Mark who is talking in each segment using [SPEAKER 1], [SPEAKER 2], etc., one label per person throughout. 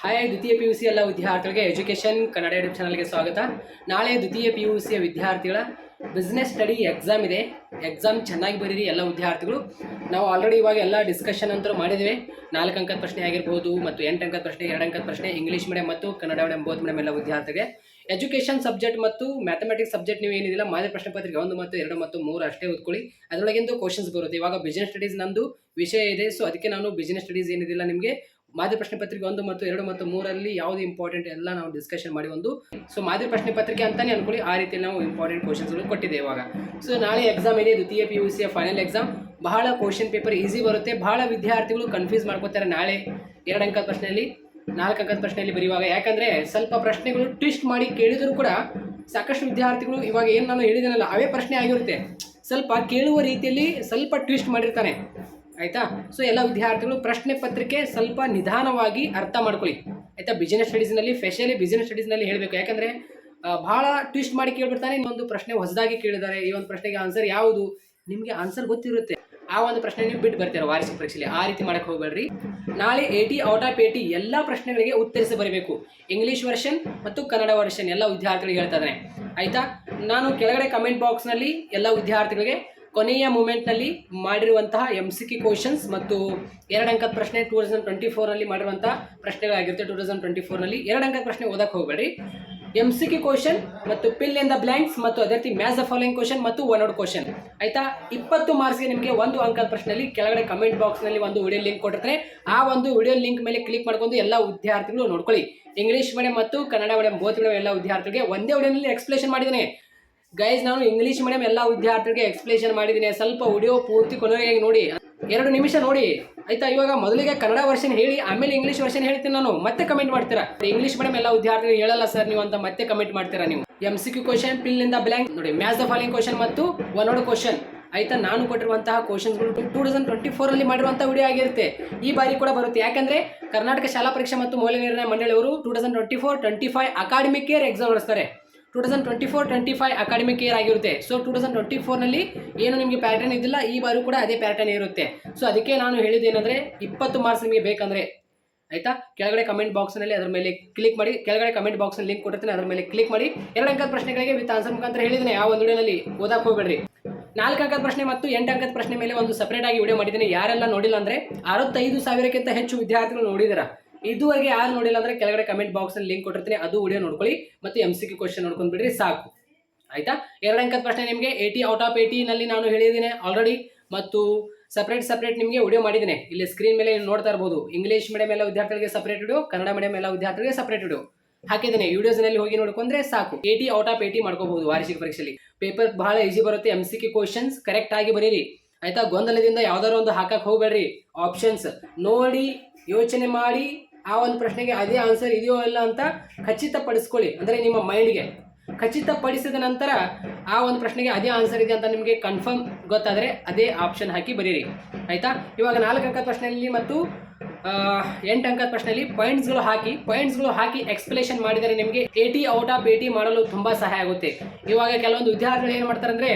[SPEAKER 1] Hi ದ್ವಿತೀಯ P U C ಎಲ್ಲ ವಿದ್ಯಾರ್ಥಿಗಳಿಗೆ ಎಜುಕೇಷನ್ ಕನ್ನಡ ಯೂಟ್ಯೂಬ್ ಚಾನಲ್ಗೆ ಸ್ವಾಗತ. ನಾಳೆ ದ್ವಿತೀಯ ಪಿ ಯು ಸಿಯ ವಿದ್ಯಾರ್ಥಿಗಳ ಬಿಸ್ನೆಸ್ ಸ್ಟಡಿ ಎಕ್ಸಾಮ್ ಇದೆ. ಎಕ್ಸಾಮ್ ಚೆನ್ನಾಗಿ ಬರೀರಿ ಎಲ್ಲ ವಿದ್ಯಾರ್ಥಿಗಳು. ನಾವು ಆಲ್ರೆಡಿ ಇವಾಗ ಎಲ್ಲ ಡಿಸ್ಕಷನ್ ಅಂತೂ ಮಾಡಿದ್ದೇವೆ. ನಾಲ್ಕು ಅಂಕದ ಪ್ರಶ್ನೆ ಆಗಿರ್ಬೋದು ಮತ್ತು ಎಂಟು ಅಂಕದ ಪ್ರಶ್ನೆ, ಎರಡು ಅಂಕದ ಪ್ರಶ್ನೆ ಇಂಗ್ಲೀಷ್ ಮೀಡಿಯಂ ಮತ್ತು ಕನ್ನಡ ಮೀಡಿಯಂ ಬೋಧ ಮೀಡಿಯಂ ಎಲ್ಲ ವಿದ್ಯಾರ್ಥಿಗೆ. ಎಜುಕೇಷನ್ ಸಬ್ಜೆಕ್ಟ್ ಮತ್ತು ಮ್ಯಾಥಮೆಟಿಕ್ಸ್ ಸಬ್ಜೆಕ್ಟ್ ನೀವು ಏನಿದಿಲ್ಲ, ಮಾದರಿ ಪ್ರಶ್ನೆ ಪತ್ರಿಕೆ ಒಂದು ಮತ್ತು ಎರಡು ಮತ್ತು ಮೂರು ಅಷ್ಟೇ ಓದ್ಕೊಳ್ಳಿ. ಅದರೊಳಗಿಂದು ಕ್ವಶನ್ಸ್ ಬರುತ್ತೆ. ಇವಾಗ ಬಿಸ್ನೆಸ್ ಸ್ಟಡೀಸ್ ನಂದು ವಿಷಯ ಇದೆ. ಸೊ ಅದಕ್ಕೆ ನಾನು ಬಿಸ್ನೆಸ್ ಸ್ಟಡೀಸ್ ಏನಿದಿಲ್ಲ ನಿಮಗೆ. ಮಾದರಿ ಪ್ರಶ್ನೆ ಪತ್ರಿಕೆ ಒಂದು ಮತ್ತು ಎರಡು ಮತ್ತು ಮೂರಲ್ಲಿ ಯಾವುದು ಇಂಪಾರ್ಟೆಂಟ್ ಎಲ್ಲ ನಾವು ಡಿಸ್ಕಷನ್ ಮಾಡಿ ಒಂದು. ಸೊ ಮಾದರಿ ಪ್ರಶ್ನೆ ಪತ್ರಿಕೆ ಅಂತಾನೆ ಅನ್ಕೊಳ್ಳಿ, ಆ ರೀತಿ ನಾವು ಇಂಪಾರ್ಟೆಂಟ್ ಕ್ವಶನ್ಸ್ಗಳು ಕೊಟ್ಟಿದೆ ಇವಾಗ. ಸೊ ನಾಳೆ ಎಕ್ಸಾಮ್ ಇದೆ ದ್ವಿತೀಯ ಪಿ ಯು ಫೈನಲ್ ಎಕ್ಸಾಮ್ ಬಹಳ ಕ್ವಶನ್ ಪೇಪರ್ ಈಸಿ ಬರುತ್ತೆ. ಬಹಳ ವಿದ್ಯಾರ್ಥಿಗಳು ಕನ್ಫ್ಯೂಸ್ ಮಾಡ್ಕೋತಾರೆ ನಾಳೆ ಎರಡು ಅಂಕದ ಪ್ರಶ್ನೆಯಲ್ಲಿ, ನಾಲ್ಕು ಅಂಕದ ಪ್ರಶ್ನೆಯಲ್ಲಿ ಬರೆಯುವಾಗ. ಯಾಕಂದರೆ ಸ್ವಲ್ಪ ಪ್ರಶ್ನೆಗಳು ಟ್ವಿಸ್ಟ್ ಮಾಡಿ ಕೇಳಿದರೂ ಕೂಡ ಸಾಕಷ್ಟು ವಿದ್ಯಾರ್ಥಿಗಳು ಇವಾಗ ಏನು ನಾನು ಹೇಳಿದ್ದೀನಲ್ಲ ಅವೇ ಪ್ರಶ್ನೆ ಆಗಿರುತ್ತೆ. ಸ್ವಲ್ಪ ಕೇಳುವ ರೀತಿಯಲ್ಲಿ ಸ್ವಲ್ಪ ಟ್ವಿಸ್ಟ್ ಮಾಡಿರ್ತಾನೆ ಆಯ್ತಾ? ಸೊ ಎಲ್ಲ ವಿದ್ಯಾರ್ಥಿಗಳು ಪ್ರಶ್ನೆ ಪತ್ರಿಕೆ ಸ್ವಲ್ಪ ನಿಧಾನವಾಗಿ ಅರ್ಥ ಮಾಡ್ಕೊಳ್ಳಿ. ಆಯ್ತಾ? ಬಿಸಿನೆಸ್ ಸ್ಟಡೀಸ್ನಲ್ಲಿ ಸ್ಪೆಷಲಿ ಬಿಸಿನೆಸ್ ಸ್ಟಡೀಸ್ನಲ್ಲಿ ಹೇಳಬೇಕು. ಯಾಕಂದರೆ ಭಾಳ ಟ್ವಿಸ್ಟ್ ಮಾಡಿ ಕೇಳ್ಬಿಡ್ತಾನೆ, ಇನ್ನೊಂದು ಪ್ರಶ್ನೆ ಹೊಸದಾಗಿ ಕೇಳಿದ್ದಾರೆ. ಈ ಒಂದು ಪ್ರಶ್ನೆಗೆ ಆನ್ಸರ್ ಯಾವುದು? ನಿಮಗೆ ಆನ್ಸರ್ ಗೊತ್ತಿರುತ್ತೆ. ಆ ಒಂದು ಪ್ರಶ್ನೆ ನೀವು ಬಿಟ್ಟು ಬರ್ತೀರ ವಾರ್ಷಿಕ ಪರೀಕ್ಷೆಯಲ್ಲಿ ಆ ರೀತಿ ಮಾಡಕ್ಕೆ ಹೋಗಬೇಡ್ರಿ. ನಾಳೆ ಏಟಿ ಔಟ್ ಆಫ್ ಏಟಿ ಎಲ್ಲ ಪ್ರಶ್ನೆಗಳಿಗೆ ಉತ್ತರಿಸಿ ಬರಬೇಕು. ಇಂಗ್ಲೀಷ್ ವರ್ಷನ್ ಮತ್ತು ಕನ್ನಡ ವರ್ಷನ್ ಎಲ್ಲ ವಿದ್ಯಾರ್ಥಿಗಳಿಗೆ ಹೇಳ್ತಾ ಇದ್ದಾನೆ ಆಯ್ತಾ? ನಾನು ಕೆಳಗಡೆ ಕಮೆಂಟ್ ಬಾಕ್ಸ್ನಲ್ಲಿ ಎಲ್ಲ ವಿದ್ಯಾರ್ಥಿಗಳಿಗೆ ಕೊನೆಯ ಮೂಮೆಂಟ್ನಲ್ಲಿ ಮಾಡಿರುವಂತಹ ಎಂ ಸಿ ಕ್ಯೂ ಕ್ವಶನ್ಸ್ ಮತ್ತು ಎರಡು ಅಂಕದ ಪ್ರಶ್ನೆ ಟೂ ತೌಸಂಡ್ ಟ್ವೆಂಟಿ ಫೋರ್ನಲ್ಲಿ ಮಾಡಿರುವಂಥ ಪ್ರಶ್ನೆಗಳಾಗಿರುತ್ತೆ. ಟೂ ತೌಸಂಡ್ ಟ್ವೆಂಟಿ ಫೋರ್ನಲ್ಲಿ ಎರಡು ಅಂಕದ ಪ್ರಶ್ನೆ ಓದಕ್ಕೆ ಹೋಗಬೇಡಿ ಎಂ ಸಿ ಕ್ಯೂ ಕ್ವಶನ್ ಮತ್ತು ಪಿಲ್ ಇನ್ ದ ಬ್ಲ್ಯಾಂಕ್ಸ್ ಮತ್ತು ಅದೇ ರೀತಿ ಮ್ಯಾಚ್ ದ ಫಾಲೋಯಿಂಗ್ ಕ್ವಶನ್ ಮತ್ತು ಒನ್ ಔಟ್ ಕ್ವಶನ್ ಆಯಿತಾ? ಇಪ್ಪತ್ತು ಮಾರ್ಕ್ಸ್ಗೆ ನಿಮಗೆ ಒಂದು ಅಂಕದ ಪ್ರಶ್ನೆಯಲ್ಲಿ ಕೆಳಗಡೆ ಕಮೆಂಟ್ ಬಾಕ್ಸ್ನಲ್ಲಿ ಒಂದು ವಿಡಿಯೋ ಲಿಂಕ್ ಕೊಟ್ಟರೆ ಆ ಒಂದು ವಿಡಿಯೋ ಲಿಂಕ್ ಮೇಲೆ ಕ್ಲಿಕ್ ಮಾಡ್ಕೊಂಡು ಎಲ್ಲ ವಿದ್ಯಾರ್ಥಿಗಳು ನೋಡ್ಕೊಳ್ಳಿ. ಇಂಗ್ಲೀಷ್ ಮೀಡಿಯಂ ಮತ್ತು ಕನ್ನಡ ಮೀಡಿಯಂ ಬೋತ್ ಎಲ್ಲ ವಿದ್ಯಾರ್ಥಿಗಳಿಗೆ ಒಂದೇ ವಿಡಿಯೋನಲ್ಲಿ ಎಕ್ಸ್ಪ್ಲೇಷನ್ ಮಾಡಿದ್ದೇನೆ. ಗೈಸ್ ನಾನು ಇಂಗ್ಲೀಷ್ ಮೀಡಿಯಂ ಎಲ್ಲ ವಿದ್ಯಾರ್ಥಿಗಳಿಗೆ ಎಕ್ಸ್ಪ್ಲೇಷನ್ ಮಾಡಿದ್ದೀನಿ. ಸ್ವಲ್ಪ ವಿಡಿಯೋ ಪೂರ್ತಿ ಕೊನೆಗೆ ನೋಡಿ. ಎರಡು ನಿಮಿಷ ನೋಡಿ. ಆಯ್ತಾ? ಇವಾಗ ಮೊದಲಿಗೆ ಕನ್ನಡ ವರ್ಷನ್ ಹೇಳಿ, ಆಮೇಲೆ ಇಂಗ್ಲೀಷ್ ವರ್ಷನ್ ಹೇಳ್ತೀನಿ ನಾನು. ಮತ್ತೆ ಕಮೆಂಟ್ ಮಾಡ್ತೀರಾ? ಇಂಗ್ಲೀಷ್ ಮೀಡಿಯಂ ಎಲ್ಲ ವಿದ್ಯಾರ್ಥಿಗಳು ಹೇಳಲ್ಲ ಸರ್ ನೀವು ಅಂತ ಮತ್ತೆ ಕಮೆಂಟ್ ಮಾಡ್ತೀರಾ ನೀವು? M C Q question fill in the blank ನೋಡಿ ಮ್ಯಾಚ್ ದ ಫಾಲಿಂಗ್ ಕ್ವಶನ್ ಮತ್ತು ಒನ್ ವರ್ಡ್ ಕ್ವಶನ್ ಆಯ್ತಾ? ನಾನು ಕೊಟ್ಟಿರುವಂತಹ ಕ್ವಶನ್ಸ್ಗಳು ಟೂ ತೌಸಂಡ್ ಟ್ವೆಂಟಿ ಫೋರಲ್ಲಿ ಮಾಡಿರುವಂಥ ವಿಡಿಯೋ ಆಗಿರುತ್ತೆ. ಈ ಬಾರಿ ಕೂಡ ಬರುತ್ತೆ. ಯಾಕಂದ್ರೆ ಕರ್ನಾಟಕ ಶಾಲಾ ಪರೀಕ್ಷೆ ಮತ್ತು ಮೌಲ್ಯ ನಿರ್ಣಯ ಮಂಡಳಿಯವರು two thousand twenty four twenty five academic year exam ನಡೆಸ್ತಾರೆ. Two thousand twenty four twenty five academic year ಆಗಿರುತ್ತೆ. ಸೊ ಟೂ ತೌಸಂಡ್ ಟ್ವೆಂಟಿ ಫೋರ್ನಲ್ಲಿ ಏನು ನಿಮಗೆ ಪ್ಯಾಟರ್ನ್ ಇದಿಲ್ಲ ಈ ಬಾರಿ ಕೂಡ ಅದೇ ಪ್ಯಾಟರ್ನ್ ಇರುತ್ತೆ. ಸೊ ಅದಕ್ಕೆ ನಾನು ಹೇಳಿದ್ದೇನೆಂದರೆ, ಇಪ್ಪತ್ತು ಮಾರ್ಕ್ಸ್ ನಿಮಗೆ ಬೇಕಂದ್ರೆ, ಆಯ್ತಾ? ಕೆಳಗಡೆ ಕಮೆಂಟ್ ಬಾಕ್ಸ್ನಲ್ಲಿ ಅದರ ಮೇಲೆ ಕ್ಲಿಕ್ ಮಾಡಿ, ಕೆಳಗಡೆ ಕಮೆಂಟ್ ಬಾಕ್ಸ್ನಲ್ಲಿ ಲಿಂಕ್ ಕೊಟ್ಟಿರ್ತೀನಿ, ಅದರ ಮೇಲೆ ಕ್ಲಿಕ್ ಮಾಡಿ. ಎರಡು ಅಂಕದ ಪ್ರಶ್ನೆಗಳಿಗೆ ವಿತ್ ಆನ್ಸರ್ ಮುಖಾಂತರ ಹೇಳಿದ್ದೀನಿ, ಯಾವ ಒಂದು ವಿಡಿಯೋನಲ್ಲಿ ಓದಕ್ಕೆ ಹೋಗಬೇಡ್ರಿ. ನಾಲ್ಕು ಅಂಕದ ಪ್ರಶ್ನೆ ಮತ್ತು ಎಂಟು ಅಂಕದ ಪ್ರಶ್ನೆ ಮೇಲೆ ಒಂದು ಸಪ್ರೇಟ್ ಆಗಿ ವಿಡಿಯೋ ಮಾಡಿದ್ದೀನಿ. ಯಾರೆಲ್ಲ ನೋಡಿಲ್ಲ ಅಂದರೆ, ಅರವತ್ತೈದು ಸಾವಿರಕ್ಕಿಂತ ಹೆಚ್ಚು ವಿದ್ಯಾರ್ಥಿಗಳು ನೋಡಿದಾರ ಇದುವರೆಗೆ ಯಾರು ನೋಡಿಲ್ಲ ಅಂದರೆ ಕೆಳಗಡೆ ಕಮೆಂಟ್ ಬಾಕ್ಸಲ್ಲಿ ಲಿಂಕ್ ಕೊಟ್ಟಿರ್ತೀನಿ. ಅದು ವಿಡಿಯೋ ನೋಡ್ಕೊಳ್ಳಿ ಮತ್ತು ಎಂ ಸಿ ಕ್ಯೂ ಕ್ವಶನ್ ನೋಡ್ಕೊಂಡು ಬಿಡ್ರಿ, ಸಾಕು. ಆಯ್ತಾ? ಎರಡು ಅಂಕದ ಪ್ರಶ್ನೆ ನಿಮಗೆ. ಏಯ್ಟಿ ಔಟ್ ಆಫ್ ಏಯ್ಟಿನಲ್ಲಿ ನಾನು ಹೇಳಿದ್ದೀನಿ ಆಲ್ರೆಡಿ ಮತ್ತು ಸಪ್ರೇಟ್ ಸಪ್ರೇಟ್ ನಿಮಗೆ ವಿಡಿಯೋ ಮಾಡಿದ್ದೀನಿ. ಇಲ್ಲಿ ಸ್ಕ್ರೀನ್ ಮೇಲೆ ನೋಡ್ತಾ ಇರ್ಬೋದು. ಇಂಗ್ಲೀಷ್ ಮೀಡಿಯಂ ಎಲ್ಲ ವಿದ್ಯಾರ್ಥಿಗಳಿಗೆ ಸಪ್ರೇಟ್ ವಿಡಿಯೋ ಕನ್ನಡ ಮೀಡಿಯಂ ಎಲ್ಲ ವಿದ್ಯಾರ್ಥಿಗಳಿಗೆ ಸಪ್ರೇಟ್ ವಿಡಿಯೋ ಹಾಕಿದ್ದೀನಿ. ವಿಡಿಯೋಸ್ನಲ್ಲಿ ಹೋಗಿ ನೋಡ್ಕೊಂಡ್ರೆ ಸಾಕು. ಏಟಿ ಔಟ್ ಆಫ್ ಏಟಿ ಮಾಡ್ಕೋಬಹುದು ವಾರ್ಷಿಕ ಪರೀಕ್ಷೆಯಲ್ಲಿ. ಪೇಪರ್ ಬಹಳ ಈಸಿ ಬರುತ್ತೆ. ಎಂ ಸಿ ಕ್ವಶನ್ಸ್ ಕರೆಕ್ಟ್ ಆಗಿ ಬರೀರಿ. ಆಯ್ತಾ? ಗೊಂದಲದಿಂದ ಯಾವ್ದಾದ್ರು ಒಂದು ಹಾಕಕ್ಕೆ ಹೋಗಬೇಡ್ರಿ. ಆಪ್ಷನ್ಸ್ ನೋಡಿ, ಯೋಚನೆ ಮಾಡಿ ಆ ಒಂದು ಪ್ರಶ್ನೆಗೆ ಅದೇ ಆನ್ಸರ್ ಇದೆಯೋ ಇಲ್ಲ ಅಂತ ಖಚಿತಪಡಿಸ್ಕೊಳ್ಳಿ. ಅಂದರೆ ನಿಮ್ಮ ಮೈಂಡ್ಗೆ ಖಚಿತಪಡಿಸಿದ ನಂತರ ಆ ಒಂದು ಪ್ರಶ್ನೆಗೆ ಅದೇ ಆನ್ಸರ್ ಇದೆ ಅಂತ ನಿಮಗೆ ಕನ್ಫರ್ಮ್ ಗೊತ್ತಾದರೆ ಅದೇ ಆಪ್ಷನ್ ಹಾಕಿ ಬರೀರಿ. ಆಯ್ತಾ? ಇವಾಗ ನಾಲ್ಕು ಅಂಕದ ಪ್ರಶ್ನೆಯಲ್ಲಿ ಮತ್ತು ಎಂಟು ಅಂಕದ ಪ್ರಶ್ನೆಯಲ್ಲಿ ಪಾಯಿಂಟ್ಸ್ಗಳು ಹಾಕಿ ಪಾಯಿಂಟ್ಸ್ಗಳು ಹಾಕಿ ಎಕ್ಸ್ಪ್ಲೇಷನ್ ಮಾಡಿದರೆ ನಿಮಗೆ ಏಟಿ ಔಟ್ ಆಫ್ ಏಟಿ ಮಾಡಲು ತುಂಬ ಸಹಾಯ ಆಗುತ್ತೆ. ಇವಾಗ ಕೆಲವೊಂದು ವಿದ್ಯಾರ್ಥಿಗಳು ಏನು ಮಾಡ್ತಾರೆ ಅಂದರೆ,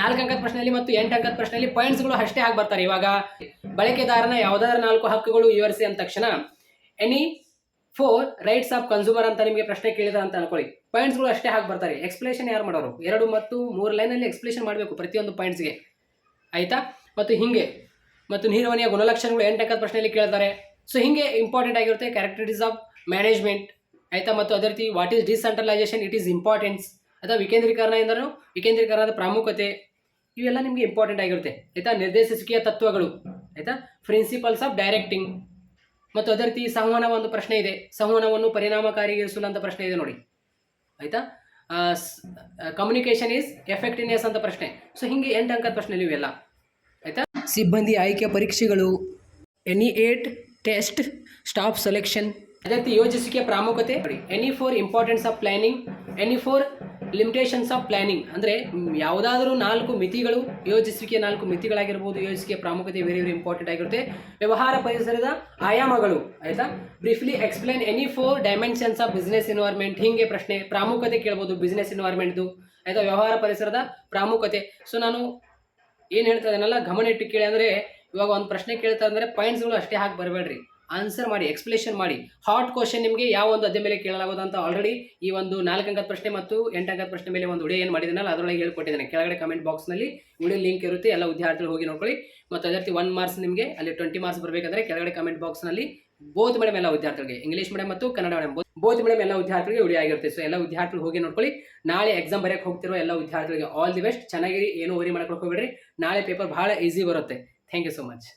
[SPEAKER 1] ನಾಲ್ಕು ಅಂಕದ ಪ್ರಶ್ನೆಯಲ್ಲಿ ಮತ್ತು ಎಂಟು ಅಂಕದ ಪ್ರಶ್ನೆಯಲ್ಲಿ ಪಾಯಿಂಟ್ಸ್ಗಳು ಅಷ್ಟೇ ಆಗಿ ಬರ್ತಾರೆ. ಇವಾಗ ಬಳಕೆದಾರನ ಯಾವುದಾದ್ರೂ ನಾಲ್ಕು ಹಕ್ಕುಗಳು ವಿವರಿಸಿ ಅಂದ ತಕ್ಷಣ, any four rights of consumer ಅಂತ ನಿಮಗೆ ಪ್ರಶ್ನೆ ಕೇಳಿದ ಅಂತ ಅನ್ಕೊಳ್ಳಿ. ಪಾಯಿಂಟ್ಸ್ಗಳು ಅಷ್ಟೇ ಹಾಕಿ ಬರ್ತಾರೆ. ಎಕ್ಸ್ಪ್ಲೇಷನ್ ಯಾರು ಮಾಡೋರು? ಎರಡು ಮತ್ತು ಮೂರು ಲೈನಲ್ಲಿ ಎಕ್ಸ್ಪ್ಲೇಷನ್ ಮಾಡಬೇಕು ಪ್ರತಿಯೊಂದು ಪಾಯಿಂಟ್ಸ್ಗೆ ಆಯಿತಾ? ಮತ್ತು ಹಿಂಗೆ. ಮತ್ತು ನೀರವನಿಯ ಗುಣಲಕ್ಷಣಗಳು ಎಂಟು ಪ್ರಶ್ನೆ ಪ್ರಶ್ನೆಯಲ್ಲಿ ಕೇಳ್ತಾರೆ. ಸೊ ಹಿಂಗೆ ಇಂಪಾರ್ಟೆಂಟ್ ಆಗಿರುತ್ತೆ ಕ್ಯಾರೆಕ್ಟರಿಸ್ ಆಫ್ ಮ್ಯಾನೇಜ್ಮೆಂಟ್. ಆಯಿತಾ? ಮತ್ತು ಅದೇ ರೀತಿ what is decentralisation? It is importance ಅಥವಾ ವಿಕೇಂದ್ರೀಕರಣ ಎಂದರೂ ವಿಕೇಂದ್ರೀಕರಣದ ಪ್ರಾಮುಖ್ಯತೆ. ಇವೆಲ್ಲ ನಿಮಗೆ ಇಂಪಾರ್ಟೆಂಟ್ ಆಗಿರುತ್ತೆ. ಆಯಿತಾ? ನಿರ್ದೇಶಿಸಿಕೆಯ ತತ್ವಗಳು. ಆಯ್ತಾ? ಪ್ರಿನ್ಸಿಪಲ್ಸ್ ಆಫ್ ಡೈರೆಕ್ಟಿಂಗ್ ಮತ್ತು ಅದೇ ರೀತಿ ಸಂವಹನ ಒಂದು ಪ್ರಶ್ನೆ ಇದೆ. ಸಂವಹನವನ್ನು ಪರಿಣಾಮಕಾರಿಗಿರಿಸಲು ಅಂತ ಪ್ರಶ್ನೆ ಇದೆ ನೋಡಿ. ಆಯ್ತಾ? ಕಮ್ಯುನಿಕೇಷನ್ ಈಸ್ ಎಫೆಕ್ಟಿವ್ನೆಸ್ ಅಂತ ಪ್ರಶ್ನೆ. ಸೊ ಹಿಂಗೆ ಎಂಟು ಅಂಕದ ಪ್ರಶ್ನೆ ಇವೆಲ್ಲ ಆಯ್ತಾ? ಸಿಬ್ಬಂದಿ ಆಯ್ಕೆ ಪರೀಕ್ಷೆಗಳು. Any eight test staff selection ಅದೇ ರೀತಿ ಯೋಜಿಸುವಿಕೆಯ ಪ್ರಾಮುಖ್ಯತೆ any four importance of planning any four limitations of planning ಅಂದರೆ ಯಾವುದಾದ್ರೂ ನಾಲ್ಕು ಮಿತಿಗಳು, ಯೋಜಿಸುವಿಕೆ ನಾಲ್ಕು ಮಿತಿಗಳಾಗಿರ್ಬೋದು ಯೋಜಿಸಿಕೆ ಪ್ರಾಮುಖ್ಯತೆ ವೆರಿ ವೆರಿ ಇಂಪಾರ್ಟೆಂಟ್ ಆಗಿರುತ್ತೆ. ವ್ಯವಹಾರ ಪರಿಸರದ ಆಯಾಮಗಳು, ಆಯಿತಾ? Briefly explain any four dimensions of business environment ಹೀಗೆ ಪ್ರಶ್ನೆ, ಪ್ರಾಮುಖ್ಯತೆ ಕೇಳ್ಬೋದು ಬಿಸ್ನೆಸ್ ಎನ್ವೈರ್ಮೆಂಟ್ದು ಆಯಿತಾ? ವ್ಯವಹಾರ ಪರಿಸರದ ಪ್ರಾಮುಖ್ಯತೆ. ಸೊ ನಾನು ಏನು ಹೇಳ್ತಾ ಇದ್ದೀನಲ್ಲ, ಗಮನ ಇಟ್ಟು ಕೇಳಿ ಅಂದರೆ ಇವಾಗ ಒಂದು ಪ್ರಶ್ನೆ ಕೇಳ್ತಾ ಅಂದರೆ ಪಾಯಿಂಟ್ಸ್ಗಳು ಅಷ್ಟೇ ಹಾಕಿ ಬರಬೇಡ್ರಿ. ಆನ್ಸರ್ ಮಾಡಿ ಎಕ್ಸ್ಪ್ಲೇಷನ್ ಮಾಡಿ. ಹಾಟ್ ಕ್ವಶನ್ ನಿಮಗೆ ಯಾವ ಒಂದು ಅದೇ ಮೇಲೆ ಕೇಳಲಾಗೋದು ಅಂತ ಆಲ್ರೆಡಿ ಈ ಒಂದು ನಾಲ್ಕು ಅಂಕದ ಪ್ರಶ್ನೆ ಮತ್ತು ಎಂಟು ಅಂಕದ ಪ್ರಶ್ನೆ ಮೇಲೆ ಒಂದು ವಿಡಿಯೋ ಏನು ಮಾಡಿದ್ದೀನಲ್ಲ ಅದರೊಳಗೆ ಹೇಳ್ಕೊಟ್ಟಿದ್ದೇನೆ. ಕೆಳಗಡೆ ಕಮೆಂಟ್ ಬಾಕ್ಸ್ನಲ್ಲಿ ವಿಡಿಯೋ ಲಿಂಕ್ ಇರುತ್ತೆ, ಎಲ್ಲ ವಿದ್ಯಾರ್ಥಿಗಳು ಹೋಗಿ ನೋಡ್ಕೊಳ್ಳಿ. ಮತ್ತು ಅದೇ ರೀತಿ ಒನ್ ಮಾರ್ಕ್ಸ್ ನಿಮಗೆ, ಅಲ್ಲಿ ಟ್ವೆಂಟಿ ಮಾರ್ಕ್ಸ್ ಬರಬೇಕಂದ್ರೆ ಕೆಳಗಡೆ ಕಮೆಂಟ್ ಬಾಕ್ಸ್ನಲ್ಲಿ ಬೋತ್ ಮೇಡಮ್ ಎಲ್ಲ ವಿದ್ಯಾರ್ಥಿಗಳಿಗೆ ಇಂಗ್ಲೀಷ್ ಮೀಡಿಯಂ ಮತ್ತು ಕನ್ನಡ ಮೀಡಿಯಂ ಬೋತ್ ಮೇಡಮ್ ಎಲ್ಲ ವಿದ್ಯಾರ್ಥಿಗಳಿಗೆ ವಿಡಿಯೋ ಆಗಿರುತ್ತೆ. ಸೊ ಎಲ್ಲ ವಿದ್ಯಾರ್ಥಿಗಳು ಹೋಗಿ ನೋಡ್ಕೊಳ್ಳಿ. ನಾಳೆ ಎಕ್ಸಾಮ್ ಬರೆಯಕ್ಕೆ ಹೋಗ್ತಿರೋ ಎಲ್ಲ ವಿದ್ಯಾರ್ಥಿಗಳಿಗೆ ಆಲ್ ದಿ ಬೆಸ್ಟ್ ಚೆನ್ನಾಗಿರಿ, ಏನು ಮಾಡ್ಕೊಳಕ್ಕೆ ಹೋಗ್ಬೇಡ್ರಿ. ನಾಳೆ ಪೇಪರ್ ಬಹಳ ಈಸಿ ಬರುತ್ತೆ. Thank you so much